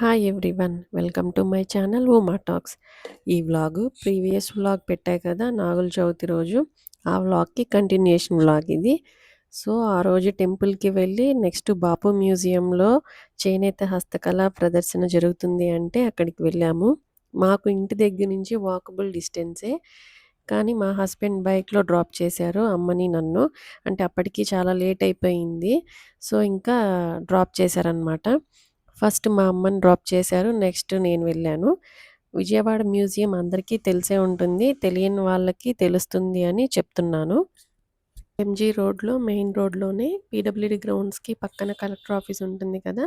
Hi everyone welcome to my channel Uma talks ఈ vlog previous vlog పెట్టాయి కదా నాగుల చవితి రోజు. ఆ వ్లాగ్కి కంటిన్యూషన్ వ్లాగ్ ఇది. సో ఆ రోజు టెంపుల్కి వెళ్ళి నెక్స్ట్ బాపు మ్యూజియంలో చేనేత హస్తకళ ప్రదర్శన జరుగుతుంది అంటే అక్కడికి వెళ్ళాము. మాకు ఇంటి దగ్గర నుంచి వాకబుల్ డిస్టెన్సే కానీ మా హస్బెండ్ బైక్లో డ్రాప్ చేశారు అమ్మని నన్ను. అంటే అప్పటికి చాలా లేట్ అయిపోయింది. సో ఇంకా డ్రాప్ చేశారనమాట ఫస్ట్ మా అమ్మని డ్రాప్ చేశారు. నెక్స్ట్ నేను వెళ్ళాను. విజయవాడ మ్యూజియం అందరికీ తెలిసే ఉంటుంది. తెలియని వాళ్ళకి తెలుస్తుంది అని చెప్తున్నాను. ఎంజీ రోడ్లో మెయిన్ రోడ్లోనే పీడబ్ల్యూడి గ్రౌండ్స్కి పక్కన కలెక్టర్ ఆఫీస్ ఉంటుంది కదా?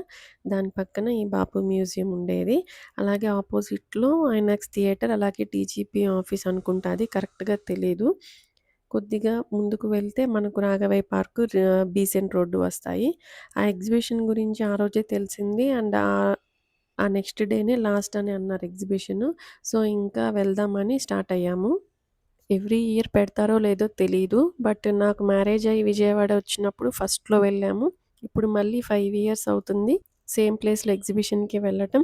దాని పక్కన ఈ బాపు మ్యూజియం ఉండేది. అలాగే ఆపోజిట్లో ఐనాక్స్ థియేటర్ అలాగే టీజీపీ ఆఫీస్ అనుకుంటుంది కరెక్ట్గా తెలీదు. కొద్దిగా ముందుకు వెళ్తే మనకు రాఘవయ్య పార్కు బీసెంట్ రోడ్డు వస్తాయి. ఆ ఎగ్జిబిషన్ గురించి ఆ రోజే తెలిసింది. అండ్ ఆ నెక్స్ట్ డేనే లాస్ట్ అని అన్నారు ఎగ్జిబిషన్. సో ఇంకా వెళ్దామని స్టార్ట్ అయ్యాము. ఎవ్రీ ఇయర్ పెడతారో లేదో తెలియదు బట్ నాకు మ్యారేజ్ అయ్యి విజయవాడ వచ్చినప్పుడు ఫస్ట్లో వెళ్ళాము. ఇప్పుడు మళ్ళీ ఫైవ్ ఇయర్స్ అవుతుంది. సేమ్ ప్లేస్లో ఎగ్జిబిషన్కి వెళ్ళటం.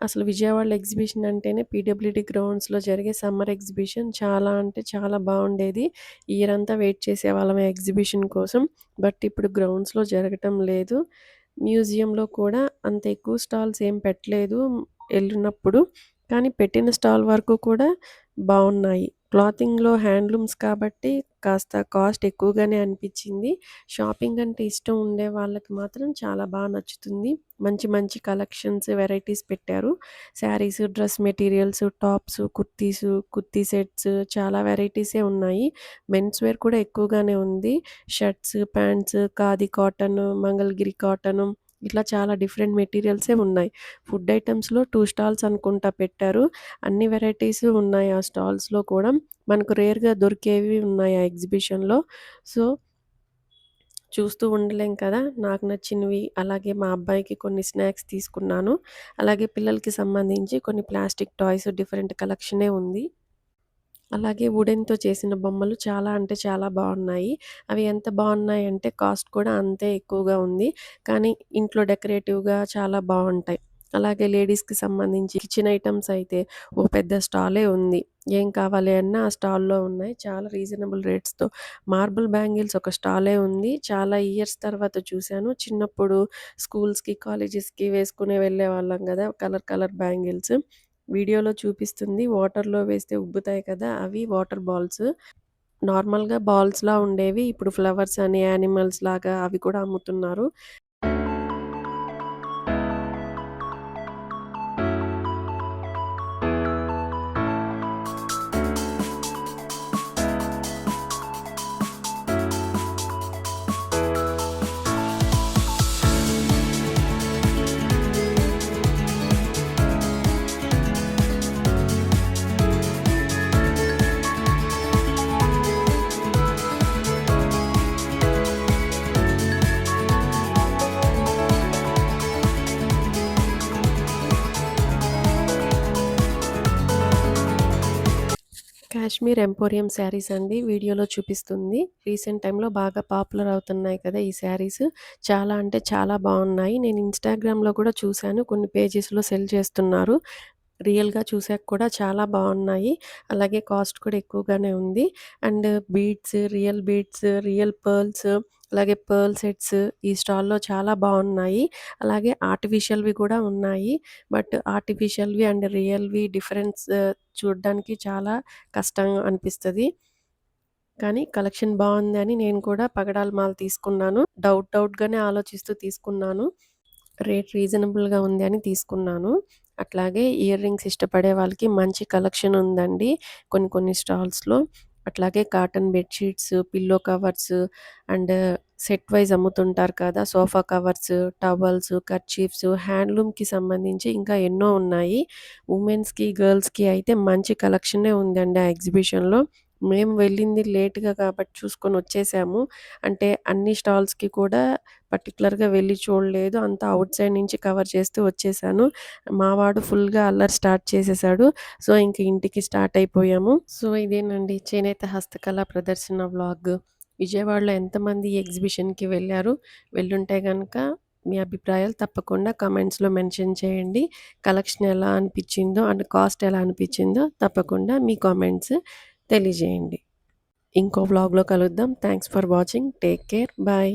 అసలు విజయవాడలో ఎగ్జిబిషన్ అంటేనే పీడబ్ల్యూడి గ్రౌండ్స్లో జరిగే సమ్మర్ ఎగ్జిబిషన్ చాలా అంటే చాలా బాగుండేది. ఇయర్ అంతా వెయిట్ చేసేవాళ్ళం ఎగ్జిబిషన్ కోసం. బట్ ఇప్పుడు గ్రౌండ్స్లో జరగటం లేదు. మ్యూజియంలో కూడా అంత ఎక్కువ స్టాల్స్ ఏం పెట్టలేదు వెళ్ళినప్పుడు కానీ పెట్టిన స్టాల్ వరకు కూడా బాగున్నాయి. క్లాతింగ్‌లో హ్యాండ్లూమ్స్ కాబట్టి కాస్త కాస్ట్ ఎక్కువగానే అనిపించింది షాపింగ్ అంటే ఇష్టం ఉండే వాళ్ళకి మాత్రం చాలా బాగా నచ్చుతుంది. మంచి మంచి కలెక్షన్స్, వెరైటీస్ పెట్టారు. Sarees, dress materials, tops, kurtis, kurti sets చాలా వెరైటీసే ఉన్నాయి. మెన్స్ వేర్ కూడా ఎక్కువగానే ఉంది. Shirts, pants, khadi cotton, Mangalagiri cotton ఇట్లా చాలా డిఫరెంట్ మెటీరియల్సే ఉన్నాయి. ఫుడ్ ఐటమ్స్లో టూ స్టాల్స్ అనుకుంటా పెట్టారు. అన్ని వెరైటీస్ ఉన్నాయి ఆ స్టాల్స్‌లో కూడా. మనకు రేర్‌గా దొరికేవి ఉన్నాయి ఆ ఎగ్జిబిషన్‌లో. సో చూస్తూ ఉండలేం కదా! నాకు నచ్చినవి, అలాగే మా అబ్బాయికి కొన్ని స్నాక్స్ తీసుకున్నాను. అలాగే పిల్లలకి సంబంధించి కొన్ని ప్లాస్టిక్ టాయ్స్ డిఫరెంట్ కలెక్షనే ఉంది. అలాగే వుడెన్‌తో చేసిన బొమ్మలు చాలా అంటే చాలా బాగున్నాయి. అవి ఎంత బాగున్నాయి అంటే కాస్ట్ కూడా అంతే ఎక్కువగా ఉంది. కానీ ఇంట్లో డెకరేటివ్‌గా చాలా బాగుంటాయి. అలాగే లేడీస్‌కి సంబంధించి కిచెన్ ఐటమ్స్ అయితే ఓ పెద్ద స్టాలే ఉంది. ఏం కావాలి అన్నా ఆ స్టాల్‌లో ఉన్నాయి. చాలా రీజనబుల్ రేట్స్‌తో. మార్బుల్ బ్యాంగిల్స్ ఒక స్టాలే ఉంది. చాలా ఇయర్స్ తర్వాత చూశాను. చిన్నప్పుడు స్కూల్స్‌కి, కాలేజెస్‌కి వేసుకుని వెళ్ళేవాళ్ళం కదా కలర్ కలర్ బ్యాంగిల్స్. వీడియోలో చూపిస్తుంది వాటర్‌లో వేస్తే ఉబ్బుతాయి కదా! అవి వాటర్ బాల్స్. నార్మల్‌గా బాల్స్‌లా ఉండేవి. ఇప్పుడు ఫ్లవర్స్ అని, యానిమల్స్ లాగా అవి కూడా అమ్ముతున్నారు. కాశ్మీర్ ఎంపోరియం శారీస్ అండి వీడియోలో చూపిస్తుంది. రీసెంట్ టైంలో బాగా పాపులర్ అవుతున్నాయి కదా! ఈ శారీస్. చాలా అంటే చాలా బాగున్నాయి. నేను ఇన్‌స్టాగ్రామ్‌లో కూడా చూశాను. కొన్ని పేజెస్‌లో సెల్ చేస్తున్నారు. రియల్‌గా చూసాక కూడా చాలా బాగున్నాయి. అలాగే కాస్ట్ కూడా ఎక్కువగానే ఉంది. And beads, real beads, real pearls అలాగే పర్ల్ సెట్స్ ఈ స్టాల్‌లో చాలా బాగున్నాయి. అలాగే ఆర్టిఫిషియల్‌వి కూడా ఉన్నాయి. బట్ ఆర్టిఫిషియల్‌వి అండ్ రియల్‌వి డిఫరెన్స్ చూడడానికి చాలా కష్టంగా అనిపిస్తుంది కానీ కలెక్షన్ బాగుందని నేను కూడా పగడాల మాల తీసుకున్నాను. డౌట్ డౌట్‌గానే ఆలోచిస్తూ తీసుకున్నాను. రేట్ రీజనబుల్‌గా ఉంది అని తీసుకున్నాను. అట్లాగే ఇయర్ రింగ్స్ ఇష్టపడే వాళ్ళకి మంచి కలెక్షన్ ఉందండి కొన్ని కొన్ని స్టాల్స్‌లో. అట్లాగే cotton bedsheets, pillow covers and set wise అమ్ముతుంటారు కదా! సోఫా కవర్స్, టవల్స్, కర్చీఫ్స్, హ్యాండ్లూమ్‌కి సంబంధించి ఇంకా ఎన్నో ఉన్నాయి. ఉమెన్స్‌కి, గర్ల్స్‌కి అయితే మంచి కలెక్షనే ఉందండి ఆ ఎగ్జిబిషన్‌లో. మేము వెళ్ళింది లేట్‌గా కాబట్టి చూసుకొని వచ్చేసాము. అంటే అన్ని స్టాల్స్‌కి కూడా పర్టికులర్గా వెళ్ళి చూడలేదు. అంతా అవుట్ సైడ్ నుంచి కవర్ చేస్తూ వచ్చేసాను. మావాడు ఫుల్‌గా అల్లరి స్టార్ట్ చేసేసాడు. సో, ఇంక ఇంటికి స్టార్ట్ అయిపోయాము. సో, ఇదేనండి చేనేత హస్తకళ ప్రదర్శన వ్లాగ్. విజయవాడలో ఎంతమంది ఎగ్జిబిషన్‌కి వెళ్ళారు వెళ్ళుంటే కనుక మీ అభిప్రాయాలు తప్పకుండా కమెంట్స్‌లో మెన్షన్ చేయండి. కలెక్షన్ ఎలా అనిపించిందో అండ్ కాస్ట్ ఎలా అనిపించిందో తప్పకుండా మీ కామెంట్స్ తెలియజేయండి. ఇంకో వ్లాగ్‌లో కలుద్దాం. Thanks for watching. Take care. Bye.